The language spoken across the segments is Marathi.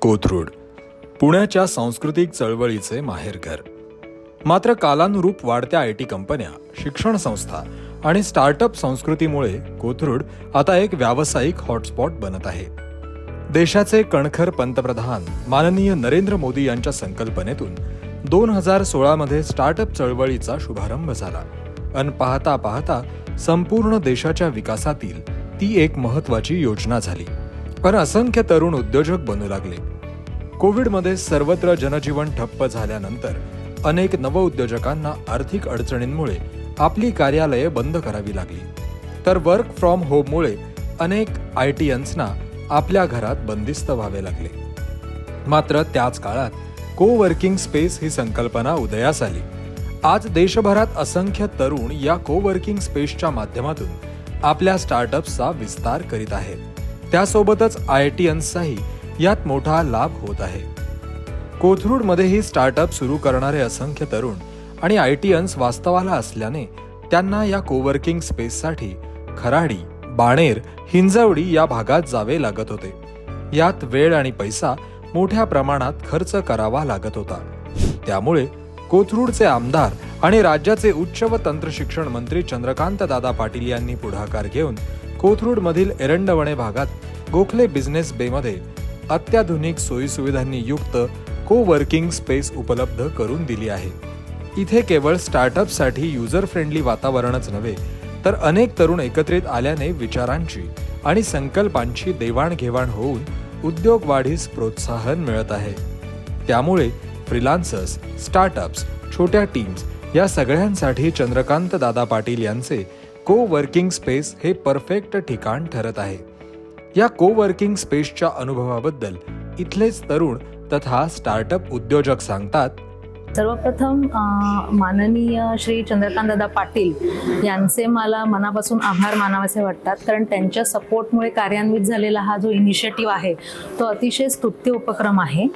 कोथरूड पुण्याच्या सांस्कृतिक चळवळीचे माहेरघर. मात्र कालानुरूप वाढत्या आय टी कंपन्या शिक्षण संस्था आणि स्टार्टअप संस्कृतीमुळे कोथरूड आता एक व्यावसायिक हॉटस्पॉट बनत आहे. देशाचे कणखर पंतप्रधान माननीय नरेंद्र मोदी यांच्या संकल्पनेतून दोन हजार सोळामध्ये स्टार्टअप चळवळीचा शुभारंभ झाला. अन पाहता पाहता संपूर्ण देशाच्या विकासातील ती एक महत्वाची योजना झाली. पण असंख्य तरुण उद्योजक बनू लागले. कोविडमध्ये सर्वत्र जनजीवन ठप्प झाल्यानंतर अनेक नवउद्योजकांना आर्थिक अडचणींमुळे आपली कार्यालये बंद करावी लागली. तर वर्क फ्रॉम होममुळे अनेक आय टी एन्सना आपल्या घरात बंदिस्त व्हावे लागले. मात्र त्याच काळात को वर्किंग स्पेस ही संकल्पना उदयास आली. आज देशभरात असंख्य तरुण या को वर्किंग स्पेसच्या माध्यमातून आपल्या स्टार्टअप्सचा विस्तार करीत आहेत. त्यासोबतच आय टी एन्सचाही यात मोठा लाभ होत आहे. कोथरूडमध्येही स्टार्टअप सुरू करणारे असंख्य तरुण आणि आय टी एन्स वास्तवाला असल्याने त्यांना या कोवर्किंग स्पेससाठी खराडी बाणेर हिंजवडी या भागात जावे लागत होते. यात वेळ आणि पैसा मोठ्या प्रमाणात खर्च करावा लागत होता. त्यामुळे कोथरूडचे आमदार आणि राज्याचे उच्च व तंत्रशिक्षण मंत्री चंद्रकांत दादा पाटील यांनी पुढाकार घेऊन कोथरूडमधील एरंडवणे भागात गोखले बिझनेस बेमध्ये अत्याधुनिक सोयीसुविधांनी युक्त को वर्किंग स्पेस उपलब्ध करून दिली आहे. इथे केवळ स्टार्टअपसाठी युजर फ्रेंडली वातावरणच नव्हे तर अनेक तरुण एकत्रित आल्याने विचारांची आणि संकल्पांची देवाणघेवाण होऊन उद्योग वाढीस प्रोत्साहन मिळत आहे. त्यामुळे फ्रीलान्सर्स स्टार्टअप्स छोट्या टीम्स या सगळ्यांसाठी चंद्रकांत दादा पाटील यांचे को वर्किंग स्पेस हे परफेक्ट ठिकाण ठरत आहे. या को वर्किंग स्पेसच्या अनुभवाबद्दल इथलेच तरुण तथा स्टार्टअप उद्योजक सांगतात सर्वप्रथम माननीय श्री चंद्रकांतदादा पाटील यांचे मला मनापासून आभार मानावेसे वाटतात कारण त्यांच्या सपोर्टमुळे कार्यान्वित झालेला हा जो इनिशिएटिव्ह आहे तो अतिशय स्तुत्य उपक्रम आहे.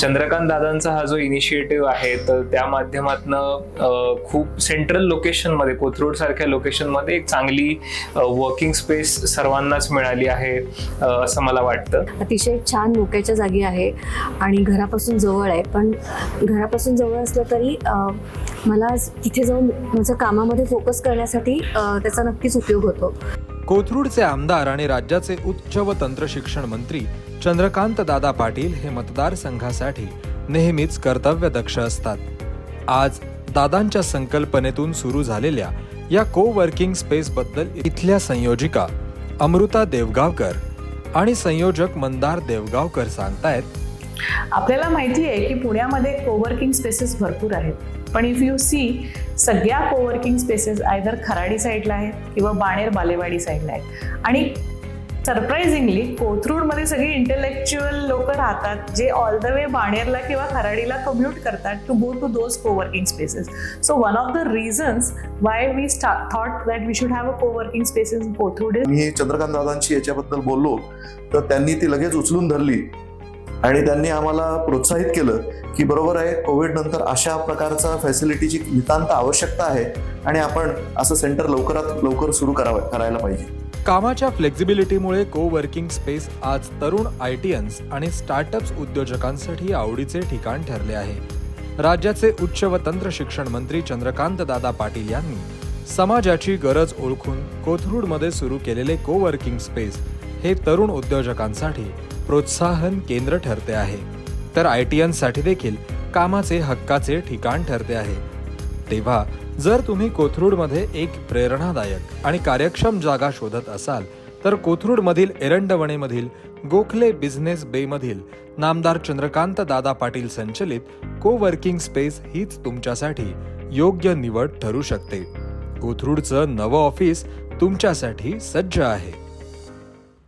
चंद्रकांत दादांचा हा जो इनिशिएटिव्ह आहे तर त्या माध्यमातनं खूप सेंट्रल लोकेशनमध्ये कोथरूड सारख्या लोकेशनमध्ये एक चांगली वर्किंग स्पेस सर्वांनाच मिळाली आहे असं मला वाटतं. अतिशय छान मोक्याच्या जागी आहे आणि घरापासून जवळ आहे पण घरापासून जवळ असलं तरी मला तिथे जाऊन माझं कामामध्ये फोकस करण्यासाठी त्याचा नक्कीच उपयोग होतो. कोथरूडचे आमदार आणि राज्याचे उच्च व तंत्र शिक्षण मंत्री चंद्रकांत दादा पाटील हे मतदारसंघासाठी नेहमीच कर्तव्यदक्ष असतात. आज दादांच्या संकल्पनेतून सुरू झालेल्या या को वर्किंग स्पेस बद्दल इथल्या संयोजिका अमृता देवगावकर आणि संयोजक मंदार देवगावकर सांगतायत आपल्याला माहिती आहे की पुण्यामध्ये कोवर्किंग स्पेसेस भरपूर आहेत. पण इफ यू सी सगळ्या कोवर्किंग स्पेसेस आयदर खराडी साईडला आहेत किंवा बाणेर बालेवाडी साईडला आहेत. आणि सरप्राइझिंगली कोथरूडमध्ये सगळी इंटेलेक्च्युअल लोक राहतात जे ऑल द वे बाणेरला किंवा खराडीला कम्युट करतात to go to those coworking spaces so one of the reasons why we thought that we should have a coworking spaces Kothrud मी चंद्रकांत दादांशी याच्याबद्दल बोललो तर त्यांनी ती लगेच उचलून धरली. आणि त्यांनी आम्हाला प्रोत्साहित केलं की बरोबर आहे कोविड नंतर अशा प्रकारचा फॅसिलिटीची नितांत आवश्यकता आहे आणि आपण असं सेंटर लवकरात लवकर सुरू करावं करायला पाहिजे. कामाच्या फ्लेक्झिबिलिटीमुळे को वर्किंग स्पेस आज तरुण आय टी एन्स आणि स्टार्टअप्स उद्योजकांसाठी आवडीचे ठिकाण ठरले आहे. राज्याचे उच्च व तंत्र शिक्षण मंत्री चंद्रकांत दादा पाटील यांनी समाजाची गरज ओळखून कोथरूडमध्ये सुरू केलेले को वर्किंग स्पेस हे तरुण उद्योजकांसाठी प्रोत्साहन केंद्र ठरते आहे. तर आय टी एन्ससाठी देखील कामाचे हक्काचे ठिकाण ठरते आहे. तेव्हा जर तुम्ही कोथरूडमध्ये एक प्रेरणादायक आणि कार्यक्षम जागा शोधत असाल तर कोथरूडमधील एरंडवणेमधील गोखले बिझनेस बेमधील नामदार चंद्रकांत दादा पाटील संचलित को वर्किंग स्पेस हीच तुमच्यासाठी योग्य निवड ठरू शकते. कोथरूडचं नवं ऑफिस तुमच्यासाठी सज्ज आहे.